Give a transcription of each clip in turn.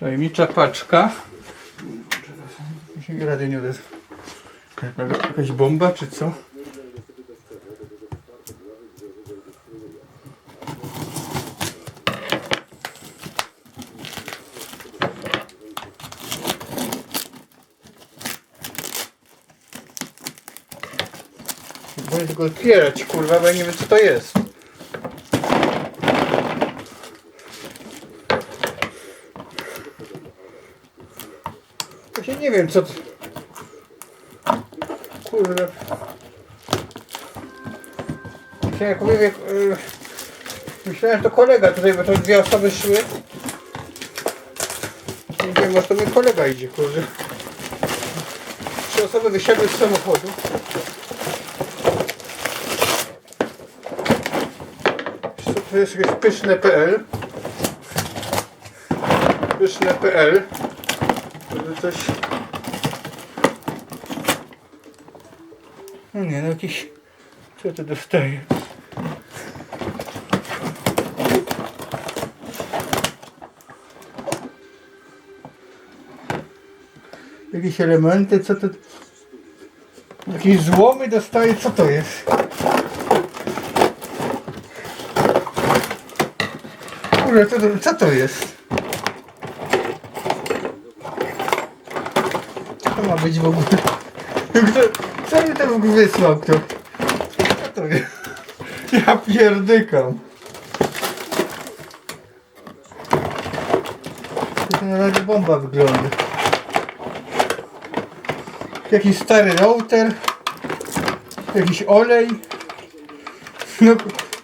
Tajemnicza paczka. Się rady nie odezwa. Jakaś bomba czy co? Będę tylko otwierać, kurwa, bo ja nie wiem co to jest. Nie wiem co to... Kurde. Myślałem, jak mówię, yy, myślałem, że to kolega tutaj, bo to dwie osoby szły. Nie wiem, może to mój kolega idzie, kurde. Trzy osoby wysiadły z samochodu. To jest jakieś pyszne.pl Pyszne.pl coś... No nie, no jakiś... Co to dostaje? Jakieś elementy, co to... Jakieś złomy dostaje, co to jest? Kurde, co to, co to jest? Co to ma być w ogóle? Kto, co mi w ogóle wysłał kto? Co to? Ja pierdykam. To na razie bomba wygląda. Jakiś stary router. Jakiś olej. No,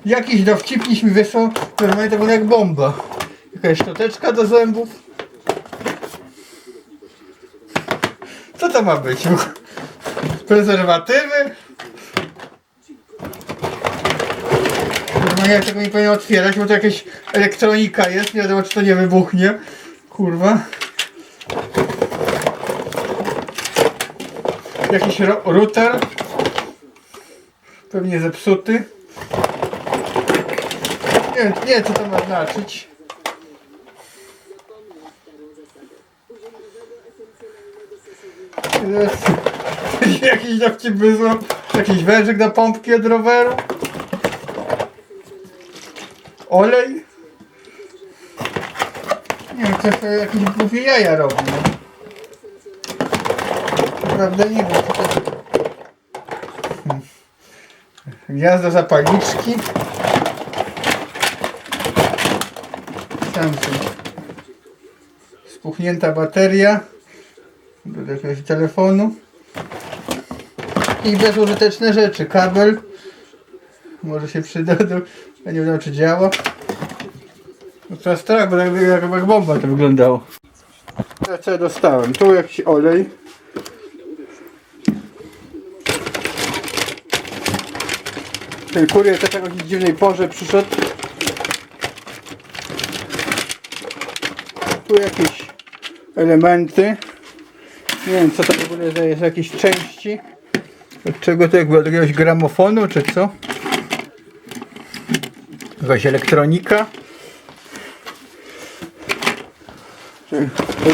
jakiś dowcipniś mi wysłał, normalnie to było jak bomba. Jakaś szczoteczka do zębów. Co to ma być? Prezerwatywy? Kurwa, ja tego nie powinien otwierać, bo to jakaś elektronika jest, nie wiadomo czy to nie wybuchnie. Kurwa. Jakiś ro- router. Pewnie zepsuty. Nie nie wiem co to ma znaczyć. Jakiś dowcip wyzwał, jakiś wężyk do pompki od roweru. Olej. Nie wiem, ktoś to jakieś głupie jaja robi. No. Naprawdę nie wiem. Gniazdo zapalniczki. Samsung. Spuchnięta bateria do jakiegoś telefonu. I bezużyteczne rzeczy. Kabel. Może się przyda do... Ja nie wiem czy działa. No teraz tak, bo jakby jak, jak bomba to wyglądało. Ja co ja dostałem? Tu jakiś olej. Ten kurier też jakiejś dziwnej porze przyszedł. Tu jakieś elementy. Nie wiem co to w ogóle za- jest, jakieś części. Od czego to jakby od jakiegoś gramofonu czy co? Jakaś elektronika.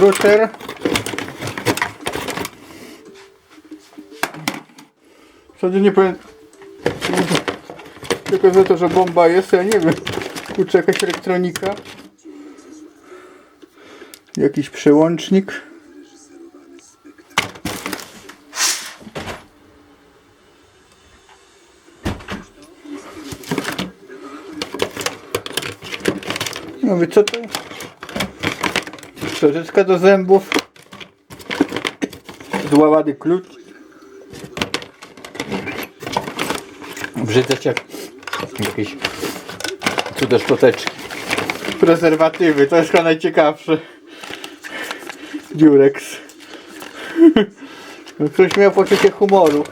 Router. Wtedy nie powiem. Tylko za to, że bomba jest, ja nie wiem. Kurczę, jakaś elektronika. Jakiś przełącznik. No wie co to? Szczoteczka do zębów. Złamany klucz. Brzydać jak jakieś cudo szczoteczki. Prezerwatywy, to jest chyba najciekawsze. Durex. Ktoś miał poczucie humoru.